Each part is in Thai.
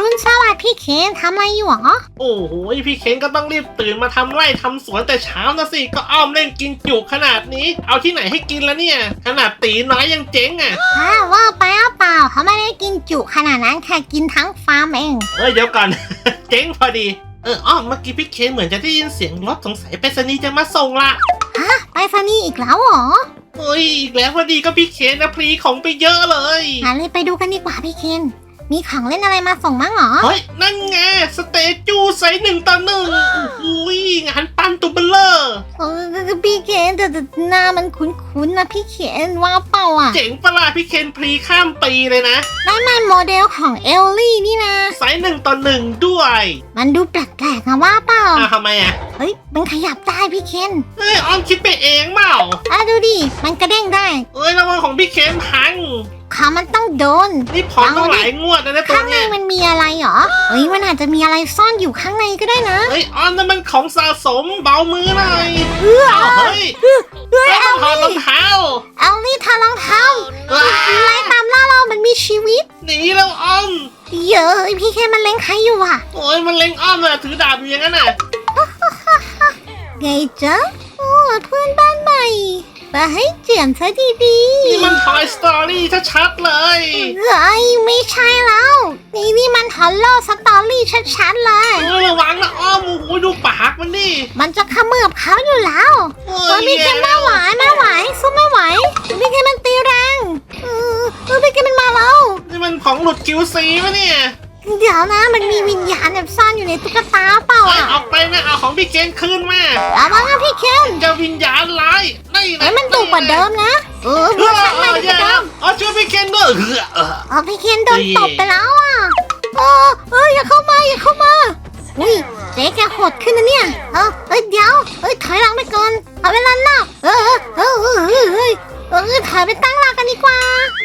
รุณสวัสดิ์พี่เคนทำอะไรอยู่หรอโอ้โหพี่เคนก็ต้องรีบตื่นมาทำไร่ทำสวนแต่เช้านะสิก็อ้อมเล่นกินจุขนาดนี้ เอาที่ไหนให้กินแล้วเนี่ย ขนาดตีน้อยยังเจ๊งอะอ้าวว่าไปหรือเปล่าเขาไม่ได้กินจุขนาดนั้นแค่กินทั้งฟาร์มเองเอ้ยเดี๋ยวก่อน เจ๊งพอดีเอออ้อมเมื่อกี้พี่เคนเหมือนจะได้ยินเสียงรถสงสัยไปรษณีย์จะมาส่งละฮะไปฟานี่อีกแล้วเหรอเฮ้ยอีกแล้วพอดีก็พี่เคนนะพรีของไปเยอะเลยงั้นเลยไปดูกันดีกว่าพี่เคน มีของเล่นอะไรมาส่งมั้งเหรอ เฮ้ย นั่นไง สเตจูไซส์หนึ่งต่อหนึ่งโอ้โหงานปั้นตัวเบลเลอร์เออพี่เคนแต่แต่หน้ามันคุ้นๆนะพี่เคนว่าเปล่าอะ เจ๋งประหลาดพี่เคนพรีข้ามปีเลยนะนั่นมันโมเดลของเอลลี่นี่นะไซส์หนึ่งต่อหนึ่งด้วย มันดูแปลกๆนะว่าเปล่าอะทำไมอะ เฮ้ย มันขยับได้พี่เคนเอ้ยออมคิดไปเองเปล่าอะดูดิ มันกระเด้งได้เอ้ยระวังของพี่เคนพัง ขามันต้องโดนนี่ผ่อนต้องหลายงวดแล้วนะตัวข้างในเนี้ยมันมีอะไรเหรอเฮ้ยมันอาจจะมีอะไรซ่อนอยู่ข้างในก็ได้นะเฮ้ยออมนั่นมันของสะสมเบามือหน่อยเออเอ้าเฮ้ยเฮ้ยเฮ้ยเอาต้องถอดรดิองเท้าเอานี่ทารองเท้าว้าไล่ตามล่าเรามันมีชีวิต หนีแล้วออมเยอะพี่แค่มันเล็งใครอยู่อะโอ้ยมันเล็งอ้อมเลยถือดาบอยู่อย่างนั้นน่ะไงจ๊ะโอ้เพื่อนบ้านใหม่ มาให้เจียมซะดีนี่มัน Toy Story ชัดๆเลยๆเฮ้ยไม่ใช่แล้ว นี่นี่มันฮอลโลสตอรี่ชัดๆเลยเออระวังนะอ้อมโอ้โหดูปากมันดิ มันจะเขมือบเขาอยู่แล้วโอ้ตอนยพี่แกไม่ไหวไม่ไหวสู้ไม่ไหวพี่แกมันตีแรงเออเออพี่แกมันมาแล้วนี่มันของหลุด QC มะเนี่ยเดี๋ยวนะมันมีวิญญาณแบบซ่อนอยู่ในตุ๊กตาเปล่าเอ้ยอะออกไป นะเอาของพี่เคนคืนมาระวังนะพี่เคนเจ้าวิญญาณร้ายนี่นะเฮ้ยมันดุกว่าเดิมนะเออเอเวออร์ชันใหม่เออดุกแย่ว่าเดิแล้วมเอาช่วยพี่เคนด้วยเออเออเออพี่เคนโดนตบไปแล้วอะเออเอออย่าเข้ามาอย่าเข้ามาอุ้ยเจ๊แกโหดขึ้นนะเนี่ยเออเอ้ยเดี๋ยวเอ้ยถอยหลังไปก่อนเอาเวลาหนักเออเออเออเออเออเออถอยไปตั้งหลักกันดีกว่า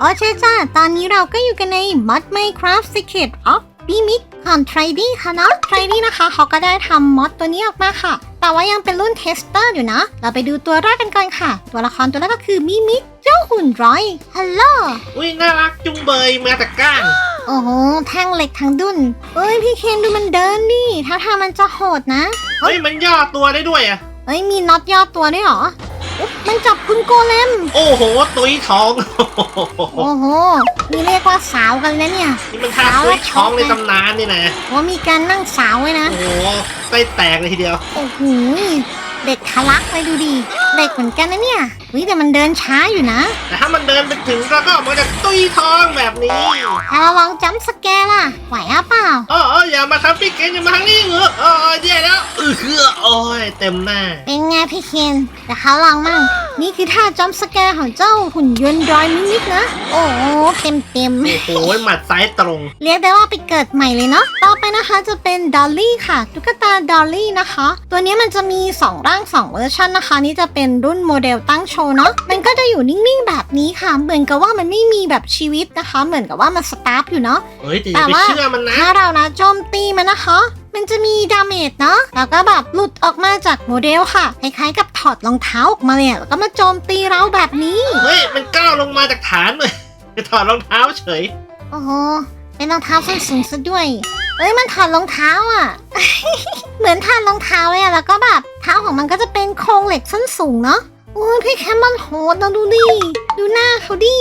โอเคจ้าตอนนี้เราก็อยู่กันใน Mod Minecraft Secret of b i m i c ของ t r a d y ค่ะเนาะ t r a d y นะคะเขาก็ได้ทำมอดตัวนี้ออกมาค่ะ แต่ว่ายังเป็นรุ่นเทสเตอร์อยู่นะ เราไปดูตัวแรกกันก่อนค่ะ ตัวละครตัวแรกก็คือมิมิกเจ้าหุ่นร้อยฮัลโหลอุ้ยน่ารักจุงเบยมาแต่ก้างโอ้โหแท่งเหล็กทั้งดุนเอ้ยพี่เคนดูมันเดินดิถ้าทางมันจะโหดนะ เฮ้ยมันย่อตัวได้ด้วยอะเอ้ยมีน็อตย่อตัวด้วยเหรออุ๊ย มันจับคุณโกเลม โอ้โหตุยท้องโอ้โห นี่เรียกว่าสาวกันแล้วเนี่ยนี่มันท่าตุยท้องในตำนานนี่นะว่ามีการนั่งสาวไว้นะ โอ้โหไส้แตกเลยทีเดียว โอ้โห เด็กทะลักเลยดูดิ เด็กเหมือนกันนะเนี่ยเฮ้ยแต่มันเดินช้าอยู่นะ แต่ถ้ามันเดินไปถึงก็ก็มันจะตุยท้องแบบนี้ถ้าระวังจัมป์สแกร์ล่ะ ไหวอะเปล่าเออเอออย่ามาทำพี่เกนอย่ามาทางนี้เหรอเออแย่แล้วเออคือโอ้ยเต็มหน้า เป็นไงพี่เคนแต่เขาลองมั่ง นี่คือท่าจัมป์สแกร์ของเจ้าหุ่นยนต์ดอยมินิกนะ โอ้โหเต็มเต็มๆโอ้โหหมัดซ้ายตรง เรียกได้ว่าไปเกิดใหม่เลยเนาะต่อไป นะคะจะเป็นดอลลี่ค่ะ ตุ๊กตาดอลลี่นะคะ ตัวนี้มันจะมี 2 ร่าง 2 เวอร์ชันนะคะ นี่จะเป็นรุ่นโมเดลตั้งโชว์เนาะมันก็จะอยู่นิ่งๆแบบนี้ค่ะ เหมือนกับว่ามันไม่มีแบบชีวิตนะคะ เหมือนกับว่ามันสตาร์ฟอยู่เนาะเฮ้ยแต่อย่าไปแต่ว่าเชื่อมันนะ ถ้าเรานะโจมตีมันนะคะมันจะมีดาเมจเนาะ แล้วก็แบบหลุดออกมาจากโมเดลค่ะคล้ายๆกับถอดรองเท้าออกมาเลยอะแล้วก็มาโจมตีเราแบบนี้ เฮ้ย มันก้าวลงมาจากฐานเลยไปถอดรองเท้าเฉย โอ้โห เป็นรองเท้าส้นสูงซะด้วย เอ้ยมันถอดรองเท้าอะ เหมือนถอดรองเท้าเลยอะแล้วก็แบบเท้าของมันก็จะเป็นโครงเหล็กส้นสูงเนาะโอ้ยพี่แคมมันโหดนะดูดิ ดูหน้าเขาดิ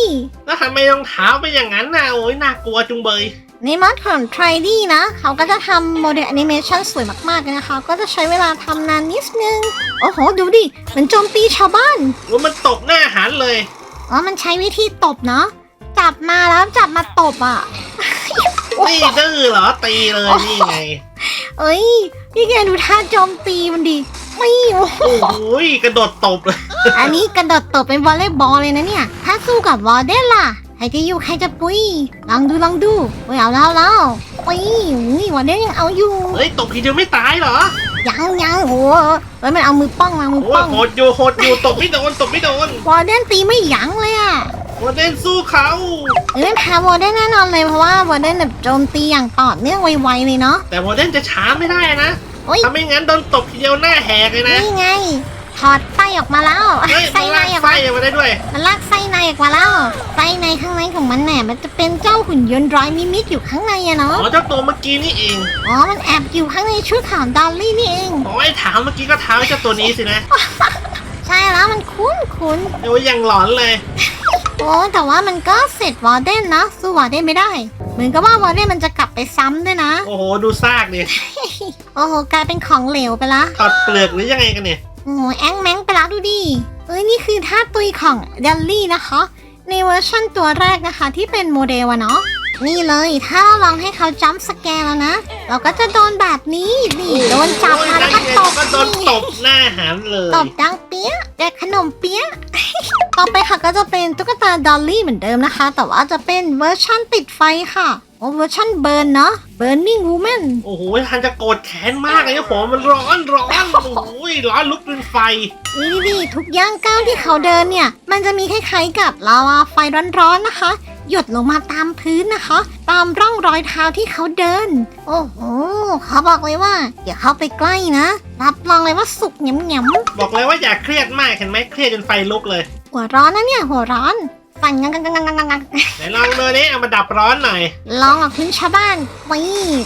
แล้วทำไมรองเท้าเป็นอย่างนั้นน่ะโอ้ยน่ากลัวจุงเบยในมอดของ t r i d นะ เขาก็จะทำโมเดลแอนิเมชันสวยมากๆเลยนะคะ ก็จะใช้เวลาทำนานนิดนึง โอ้โห ดูดิ มันโจมตีชาวบ้านว่ามันตบหน้าหันเลย อ๋อ มันใช้วิธีตบเนาะ จับมาแล้วจับมาตบอะ นี่ดื้อเหรอตีเลยนี่ไง เอ้ย พี่แกดูท่าโจมตีมันดิไม่โอ้โหโอ้ยกระโดดตบเลย อันนี้กระโดดตบเป็นวอลเลย์บอลเลยนะเนี่ย ถ้าสู้กับวอลเดนล่ะใครจะอยู่ใครจะปุ้ยลองดูลองดูเฮ้ยเอาแล้วแล้วปุ้ยอุ้ยวอลเดนยังเอาอยู่ เฮ้ยตบทีเดียวไม่ตายเหรอ ยังยังโหเฮ้ยมันเอามือป้องมามือโอ้ป้ยองโหดอยู่โหดอยู่ตบไม่โดนตบไม่โดนวอลเดนตีไม่ยั้งเลยอะ วันเล่นสู้เขาเฮ้ยแพ้วอลเดนแน่นอนเลยเพราะว่าวอลเดนแบบโจมตีอย่างต่อเนื่องไวๆเลยเนาะ แต่วันเล่นจะช้าไม่ได้นะโอ้ยถ้าไม่งั้นโดนตบทีเดียวหน้าแหกเลยนะนี่ไง ถอดไส้ออกมาแล้วเฮ้ยไส้มันในลากออกไส้มามาได้ด้วย มันลากไส้ในออกมาแล้วไส้ในข้างในของมันเนี่ยมันจะเป็นเจ้าหุ่นยนต์ร้อยมิมิกอยู่ข้างในอะอ๋เนาะอเจ้าตัวเมื่อกี้นี่เองอ๋อมันแอบอยู่ข้างในชุดของดอลลี่นี่เองอ๋อไอ้ถามเมื่อกี้ก็เท้าเจ้าตัวนี้สินะใช่แล้วมันคุ้นคุ้นเดี๋ยวยังหลอนเลย โอ้แต่ว่ามันก็เสร็จวอร์เดนนะสู้วอร์เดนไม่ได้ เหมือนกับว่าวอร์เดนมันจะกลับไปซ้ำด้วยนะ โอ้โห ดูซากดิโอ้โหกลายเป็นของเหลวไปละถอดเปลือกหรือยังไงกันเนี่ย โอ้โหแองแมงไปละดูดิเอ้ยนี่คือท่าตุยของดัลลี่นะคะ ในเวอร์ชั่นตัวแรกนะคะที่เป็นโมเดลอะเนาะ นี่เลยถ้าเราลองให้เขาจัมป์สแกนแล้วนะ เราก็จะโดนแบบนี้นี่โดนจับมาแล้วก็ตบก็โดนนี่ตบหน้าหันเลย ตบดังเปี้ยะแดกขนมเปี้ยะ ต่อไปค่ะก็จะเป็นตุ๊กตาดอลลี่เหมือนเดิมนะคะ แต่ว่าจะเป็นเวอร์ชั่นติดไฟค่ะโอ้เวอร์ชั่นเบิร์นเนาะ Burning Woman โอ้โหทันจะโกรธแค้นมากเลยนะผมมันร้อนร้อน โอ้โหร้อนลุกเป็นไฟ นี่ดิทุกย่างก้าวที่เขาเดินเนี่ย มันจะมีคล้ายๆกับลาวาไฟร้อนๆนะคะ หยดลงมาตามพื้นนะคะ ตามร่องรอยเท้าที่เขาเดิน โอ้โหเขาบอกเลยว่าอย่าเข้าไปใกล้นะ รับรองเลยว่าสุกเหนียมๆบอกเลยว่าอย่าเครียดมากเห็นไหมเครียดจนไฟลุกเลยหัวร้อนนะเนี่ยหัวร้อนสั่นงังงังงังงังงังงังไหนลองดูนี่เอามาดับร้อนหน่อย ลองกับพื้นชาวบ้านวี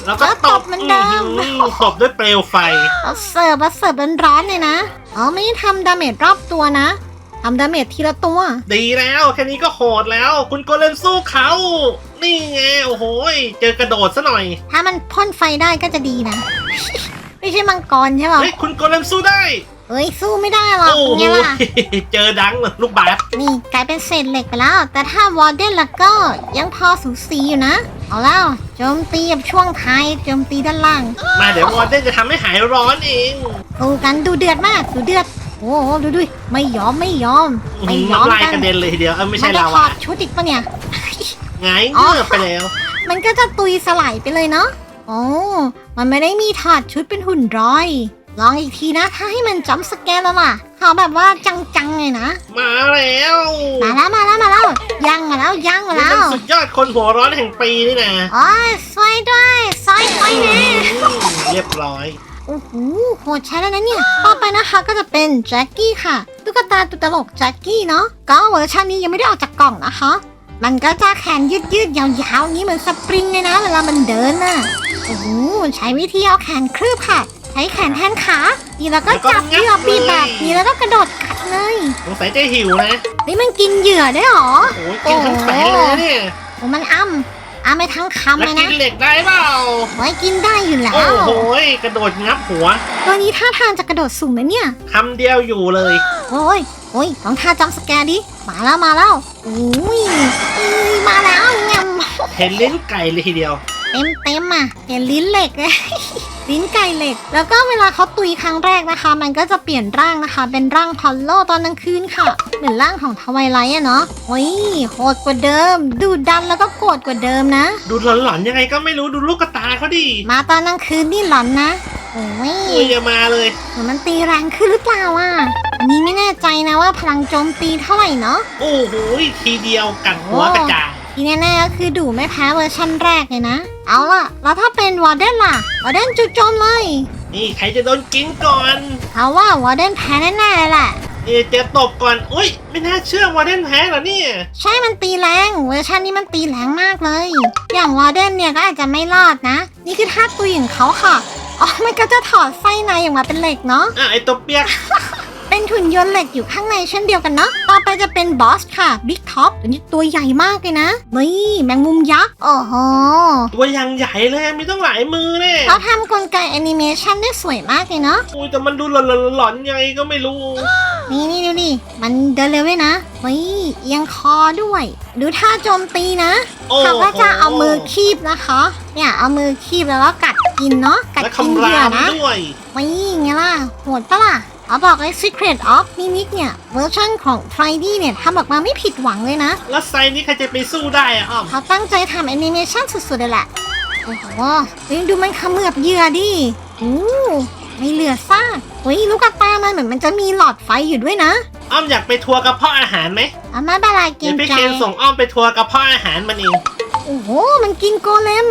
แล้วก็ตบเหมือนเดิม อื้อหือตบด้วยเปลวไฟ เอาเสิร์ฟมาเสิร์ฟร้อนๆเลยนะ อ๋อไม่ได้ทำดาเมจรอบตัวนะ ทำดาเมจทีละตัว ดีแล้วแค่นี้ก็โหดแล้ว คุณโกเลมสู้เขา นี่ไงโอ้โหเจอกระโดดซะหน่อยถ้ามันพ่นไฟได้ก็จะดีนะ ไม่ใช่มังกรใช่ป่ะเฮ้ยคุณโกเลมสู้ได้เฮ้ยสู้ไม่ได้หรอกโอ้เป็นโหไงล่ะ เจอดังลูกบาสนี่กลายเป็นเศษเหล็กไปแล้ว แต่ถ้าวอร์เดนแล้วก็ยังพอสูสีอยู่นะ เอาแล้วโจมตีแบบช่วงท้ายโจมตีด้านล่างมาเดี๋ยววอร์เดนจะทำให้หายร้อนเอง สู้กันดูเดือดมากดูเดือด โอ้โหดูดูไม่ยอมไม่ยอม ไม่ยอมน้ำลายกักระนเด็นเลยทีเดียวเออไม่มัใช่จะลาถอวาดชุดอีกปะเนี่ย ไงเงือบไปแล้ว มันก็จะตุยสลายไปเลยเนาะโอ้มันไม่ได้มีถอดชุดเป็นหุ่นร้อย ลองอีกทีนะ ถ้าให้มันจัมป์สแกนแล้วล่ะเขาแบบว่าจังๆเลยนะ มาแล้วมาแล้วมาแล้วมาแล้วยังมาแล้วยังมานี่แล้มันวสุดยอดคนหัวร้อนแห่งปีนี่นะโอ้ยสวยด้วยสวยสวยนะอืมเรียบร้อย โอ้โหโหดใช้แล้วนะเนี่ย ต่อไปนะคะก็จะเป็นแจ็คกี้ค่ะ ตุ๊กตาตัวตลกแจ็คกี้เนาะ ก็เวอร์ชันนี้ยังไม่ได้ออกจากกล่องนะคะ มันก็จะแขนยืดยืดๆยาวๆอย่างนี้เหมือนสปริงเลยนะ เวลามันเดินน่ะ โอ้โหใช้วิธีเอาแขนคลืบค่ะ ใช้แขนแทนขานี่แล้วก็จับเหยื่อบีบแบบนี้แล้วก็กระโดดกัดเลยสงสัยจะหิวนะนี่มันกินเหยื่อได้หรอโอ้ยกินทั้งแขนเลยนะเนี่ยโอ้มันอ้ำอ้ำไปทั้งคำแล้วเลยกินะนเหล็กได้เปล่าไว้กินได้อยู่แล้โอ้ว โหกระโดดงับหัวตัวนี้ท่าทางจะกระโดดสูงนะเนี่ย คำเดียวอยู่เลย โอ้ยโอ้ยต้องท่าจำสแกนดิ มาแล้วมาแล้วโอ้ยเอ้ยมาแล้วงำเห็นลิ้นไก่เลยทีเดียว เต็มเต็มอะเห็นลิ้นเหล็กเลย ลิ้นไก่เหล็ก แล้วก็เวลาเขาตุยครั้งแรกนะคะ มันก็จะเปลี่ยนร่างนะคะ เป็นร่างพอลโลตอนกลางคืนค่ะ เหมือนร่างของทวายไลท์อะเนาะโอ้ยโหดกว่าเดิม ดูดันแล้วก็โกรธกว่าเดิมนะ ดูหลอนๆยังไงก็ไม่รู้ดูลูกกระตาเขาดิมาตอนกลางคืนนี่หลอนนะโอ้ยอุ้ยอย่ามาเลยเหมือนมันตีแรงขึ้นหรือเปล่าอะอันนี้ไม่แน่ใจนะว่าพลังโจมตีเท่าไหร่เนาะโอ้โหทีเดียวกัดหัวกระจายที่แน่ๆก็คือดูไม่แพ้เวอร์ชันแรกเลยนะ เอาล่ะ แล้วถ้าเป็นวอร์เดนล่ะ วอร์เดนจุดโจมเลย นี่ใครจะโดนกินก่อน เขาว่าวอร์เดนแพ้แน่ๆเลยแหละ นี่เจอตบก่อน อุ้ย ไม่น่าเชื่อวอร์เดนแพ้เหรอเนี่ย ใช่มันตีแรง เวอร์ชันนี้มันตีแรงมากเลย อย่างวอร์เดนเนี่ยก็อาจจะไม่รอดนะ นี่คือท่าตุยของเขาค่ะ อ๋อ มันก็จะถอดไส้ในออกมาเป็นเหล็กเนาะ อะไอตัวเปียก เป็นหุ่นยนต์เหล็กอยู่ข้างในเช่นเดียวกันเนาะต่อไปจะเป็นบอสค่ะบิ๊กท็อปตัวนี้ตัวใหญ่มากเลยนะนี่แมงมุมยักษ์โอ้โหตัวยังใหญ่เลยมีต้องหลายมือเนี่ยเขาทำกลไกแอนิเมชันได้สวยมากเลยเนาะอุ้ยแต่มันดูหลอนๆๆยังไงก็ไม่รู้ นี่นี่ดูดิมันเดินเร็วด้วยนะเฮ้ยเอียงคอด้วย ดูท่าโจมตีนะโอ้เขาก็จะเอามือคีบนะคะ เนี่ยเอามือคีบแล้วก็กัดกินเนาะกัดและกินคำเหยื่ราอมนะด้วยนี่ไงล่ะโหดปะล่ะ เอาบอกเลย Secret of Mimic เนี่ยเวอร์ชันของ Friday เนี่ยทำออกมาไม่ผิดหวังเลยนะ แล้วไซนี้ใครจะไปสู้ได้อะอ้อมเขาตั้งใจทำแอนิเมชันสุดๆเลยแหละ โอ้โหเฮ้ยดูมันเขมือบเหยื่อดิอู้ไม่เหลือซากเฮ้ยลูกกระตามันเหมือนมันจะมีหลอดไฟอยู่ด้วยนะอ้อมอยากไปทัวร์กระเพาะอาหารไหมเอามาบาลายเกเดี๋ยมวพี่ใจ เคนส่งอ้อมไปทัวร์กระเพาะอาหารมันเอง โอ้โห มันกินโกเลม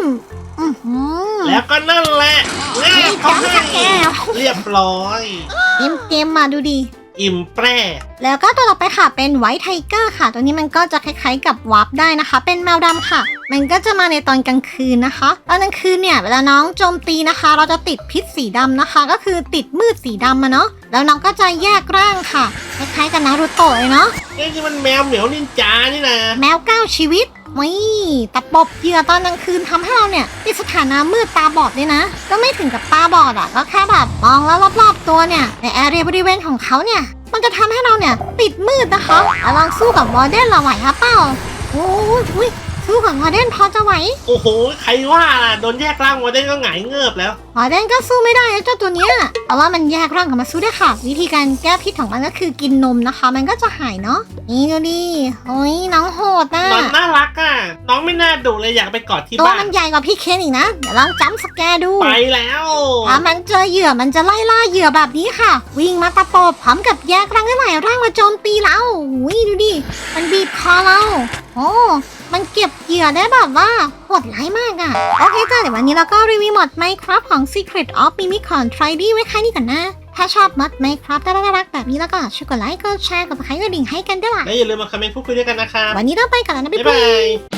อือหือแล้วก็นั่นแหละง่ายเขาจังให้จะแก้วเรียบร้อย เต็มเต็มๆมาดูดิ อิ่มแปร่แล้วก็ตัวต่อไปค่ะเป็นไวท์ไทเกอร์ค่ะ ตัวนี้มันก็จะคล้ายๆกับวาร์ปได้นะคะ เป็นแมวดำค่ะ มันก็จะมาในตอนกลางคืนนะคะ ตอนกลางคืนเนี่ยเวลาน้องโจมตีนะคะ เราจะติดพิษสีดำนะคะ ก็คือติดมืดสีดำอะเนาะแล้วน้องก็จะแยกร่างค่ะ คล้ายๆกับนารูโตะเลยเนาะเอ้ยนี่มันแมวเหมียวนินจานี่นะแมวเก้าชีวิต วิตะปบเหยื่อตอนกลางคืนทำให้เราเนี่ยมีสถานะมืดตาบอดด้วยนะ ก็ไม่ถึงกับตาบอดอะก็แค่แบบมองแล้วรอบๆตัวเนี่ยในแอเรียบริเวณของเขาเนี่ยมันจะทำให้เราเนี่ยติดมืดนะคะลองสู้กับวอร์เดนเราไหวครับเปล่าโอ้ย สู้กับวอร์เดนพอจะไหวโอ้โห ใครว่าล่ะโดนแยกร่างมาได้ก็หงายเงือบแล้ววอร์เดนก็สู้ไม่ได้นะเจ้าตัวเนี้ยเพราะว่ามันแยกร่างกับมาสู้ได้ค่ะ วิธีการแก้พิษของมันก็คือกินนมนะคะ มันก็จะหายเนาะนี่ดูดิโอ้ยน้องโหดนะน้องน่ารักอะ น้องไม่น่าดุเลยอยากไปกอดที่ตัวบ้านมันใหญ่กว่าพี่เคนอีกนะเดี๋ยวลองจำสแกร์ดูไปแล้วถ้ามันเจอเหยื่อมันจะไล่ล่าเหยื่อแบบนี้ค่ะ วิ่งมาตะปบพร้อมกับแยกร่างหลายร่างมาโจมตีเราอุ้ยดูดิมันบีบคอเราโอ้ มันเก็บเหยื่อได้แบบว่าโหดร้ายมากอะโอเคจ้าเดี๋ยววันนี้เราก็รีวิวมอด Minecraft ของ Secret of Mimicon 3 d ไว้แค่นี้ก่อนนะ ถ้าชอบมอด Minecraft น่ารักๆแบบนี้แล้วก็ช่วยกดไลค์กดแชร์กดติดตามกระดิ่งให้กันด้วยล่ะและอย่าลืมมาคอมเมนต์พูดคุยด้วยกันนะครับวันนี้เราไปก่อนแล้วนะบ๊ายบ๊ายบาบายย